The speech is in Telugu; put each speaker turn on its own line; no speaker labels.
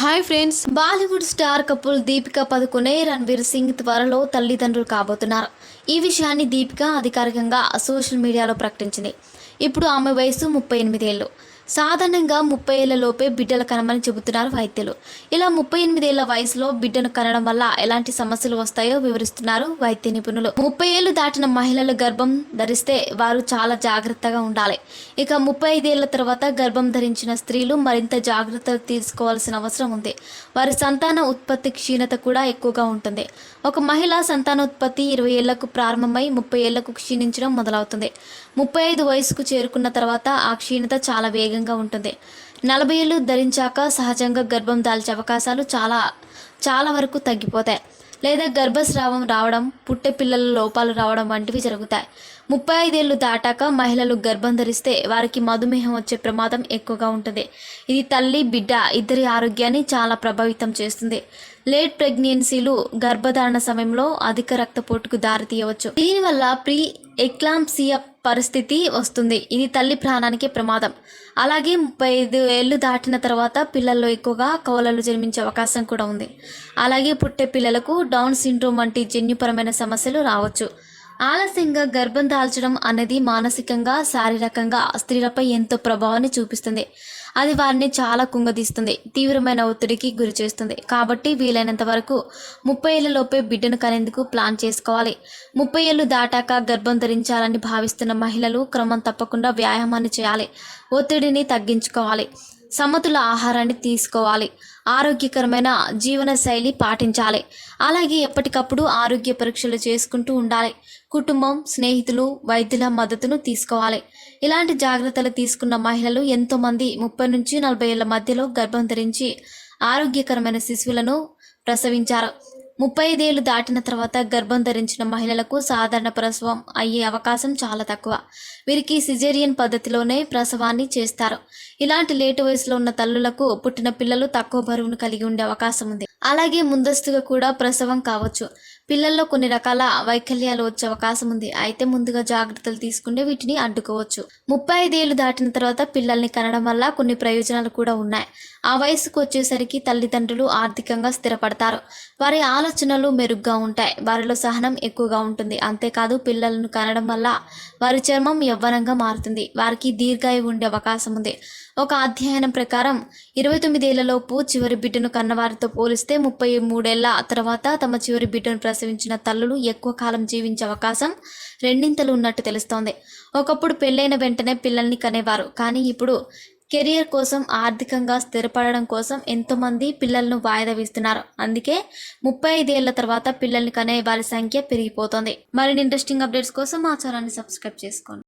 Hi friends Bollywood star couple Deepika Padukone Ranveer Singh త్వరలో తల్లిదండ్రులు కాబోతున్నారు. ఈ విషయాన్ని దీపిక అధికారికంగా సోషల్ మీడియాలో ప్రకటించింది. ఇప్పుడు ఆమె వయసు ముప్పై ఎనిమిదేళ్ళు సాధారణంగా ముప్పై ఏళ్ళలోపే బిడ్డలు కనమని చెబుతున్నారు వైద్యులు. ఇలా ముప్పై ఎనిమిదేళ్ళ వయసులో బిడ్డను కనడం వల్ల ఎలాంటి సమస్యలు వస్తాయో వివరిస్తున్నారు వైద్య నిపుణులు. ముప్పై ఏళ్ళు దాటిన మహిళలు గర్భం ధరిస్తే వారు చాలా జాగ్రత్తగా ఉండాలి. ఇక ముప్పై ఐదేళ్ళ తర్వాత గర్భం ధరించిన స్త్రీలు మరింత జాగ్రత్తలు తీసుకోవాల్సిన అవసరం ఉంది. వారి సంతాన ఉత్పత్తి క్షీణత కూడా ఎక్కువగా ఉంటుంది. ఒక మహిళ సంతానోత్పత్తి ఇరవై ఏళ్ళకు ప్రారంభమై ముప్పై ఏళ్ళకు క్షీణించడం మొదలవుతుంది. ముప్పై ఐదు వయసుకు చేరుకున్న తర్వాత ఆ క్షీణత చాలా వేగంగా ఉంటుంది. నలభై ఏళ్ళు ధరించాక సహజంగా గర్భం దాల్చే అవకాశాలు చాలా చాలా వరకు తగ్గిపోతాయి. లేదా గర్భస్రావం రావడం పుట్టే పిల్లల లోపాలు రావడం వంటివి జరుగుతాయి. ముప్పై ఐదేళ్ళు దాటాక మహిళలు గర్భం ధరిస్తే వారికి మధుమేహం వచ్చే ప్రమాదం ఎక్కువగా ఉంటుంది. ఇది తల్లి బిడ్డ ఇద్దరి ఆరోగ్యాన్ని చాలా ప్రభావితం చేస్తుంది. లేట్ ప్రెగ్నెన్సీలు గర్భధారణ సమయంలో అధిక రక్తపోటుకు దారితీయవచ్చు దీనివల్ల ప్రీ ఎక్లాంప్సియా పరిస్థితి వస్తుంది. ఇది తల్లి ప్రాణానికి ప్రమాదం. అలాగే ముప్పై ఐదు ఏళ్ళు దాటిన తర్వాత పిల్లల్లో ఎక్కువగా కవలలు జన్మించే అవకాశం కూడా ఉంది. అలాగే పుట్టే పిల్లలకు డౌన్ సిండ్రోమ్ వంటి జన్యుపరమైన సమస్యలు రావచ్చు. ఆలస్యంగా గర్భం దాల్చడం అనేది మానసికంగా శారీరకంగా స్త్రీలపై ఎంతో ప్రభావాన్ని చూపిస్తుంది. అది వారిని చాలా కుంగదీస్తుంది తీవ్రమైన ఒత్తిడికి గురి చేస్తుంది. కాబట్టి వీలైనంత వరకు ముప్పై ఏళ్ళలోపే బిడ్డను కనేందుకు ప్లాన్ చేసుకోవాలి. ముప్పై ఏళ్ళు దాటాక గర్భం ధరించాలని భావిస్తున్న మహిళలు క్రమం తప్పకుండా వ్యాయామాన్ని చేయాలి. ఒత్తిడిని తగ్గించుకోవాలి. సమతుల ఆహారాన్ని తీసుకోవాలి. ఆరోగ్యకరమైన జీవన శైలి పాటించాలి. అలాగే ఎప్పటికప్పుడు ఆరోగ్య పరీక్షలు చేసుకుంటూ ఉండాలి. కుటుంబం స్నేహితులు వైద్యుల మద్దతును తీసుకోవాలి. ఇలాంటి జాగ్రత్తలు తీసుకున్న మహిళలు ఎంతోమంది ముప్పై నుంచి నలభై ఏళ్ళ మధ్యలో గర్భం ధరించి ఆరోగ్యకరమైన శిశువులను ప్రసవించారు. ముప్పై ఐదేళ్ళు దాటిన తర్వాత గర్భం ధరించిన మహిళలకు సాధారణ ప్రసవం అయ్యే అవకాశం చాలా తక్కువ. వీరికి సిజేరియన్ పద్ధతిలోనే ప్రసవాన్ని చేస్తారు. ఇలాంటి లేటు వయసులో ఉన్న తల్లులకు పుట్టిన పిల్లలు తక్కువ బరువును కలిగి ఉండే అవకాశం ఉంది. అలాగే ముందస్తుగా కూడా ప్రసవం కావచ్చు. పిల్లల్లో కొన్ని రకాల వైకల్యాలు వచ్చే అవకాశం ఉంది. అయితే ముందుగా జాగ్రత్తలు తీసుకుంటే వీటిని అడ్డుకోవచ్చు. ముప్పై ఐదేళ్ళు దాటిన తర్వాత పిల్లల్ని కనడం వల్ల కొన్ని ప్రయోజనాలు కూడా ఉన్నాయి. ఆ వయసుకు వచ్చేసరికి తల్లిదండ్రులు ఆర్థికంగా స్థిరపడతారు. వారి ఆలోచనలు మెరుగ్గా ఉంటాయి. వారిలో సహనం ఎక్కువగా ఉంటుంది. అంతేకాదు పిల్లలను కనడం వల్ల వారి చర్మం యవ్వనంగా మారుతుంది. వారికి దీర్ఘాయు ఉండే అవకాశం ఉంది. ఒక అధ్యయనం ప్రకారం ఇరవై తొమ్మిదేళ్ళలోపు చివరి బిడ్డను కన్నవారితో పోలిస్తే ముప్పై మూడేళ్ళ తర్వాత తమ చివరి బిడ్డను ప్రసవించిన తల్లులు ఎక్కువ కాలం జీవించే అవకాశం రెండింతలు ఉన్నట్టు తెలుస్తోంది. ఒకప్పుడు పెళ్ళైన వెంటనే పిల్లల్ని కనేవారు. కానీ ఇప్పుడు కెరియర్ కోసం ఆర్థికంగా స్థిరపడడం కోసం ఎంతోమంది పిల్లలను వాయిదా వేస్తున్నారు. అందుకే ముప్పై ఐదేళ్ళ తర్వాత పిల్లల్ని కనే వారి సంఖ్య పెరిగిపోతుంది. మరిన్ని ఇంట్రెస్టింగ్ అప్డేట్స్ కోసం మా ఛానల్ని సబ్స్క్రైబ్ చేసుకోండి.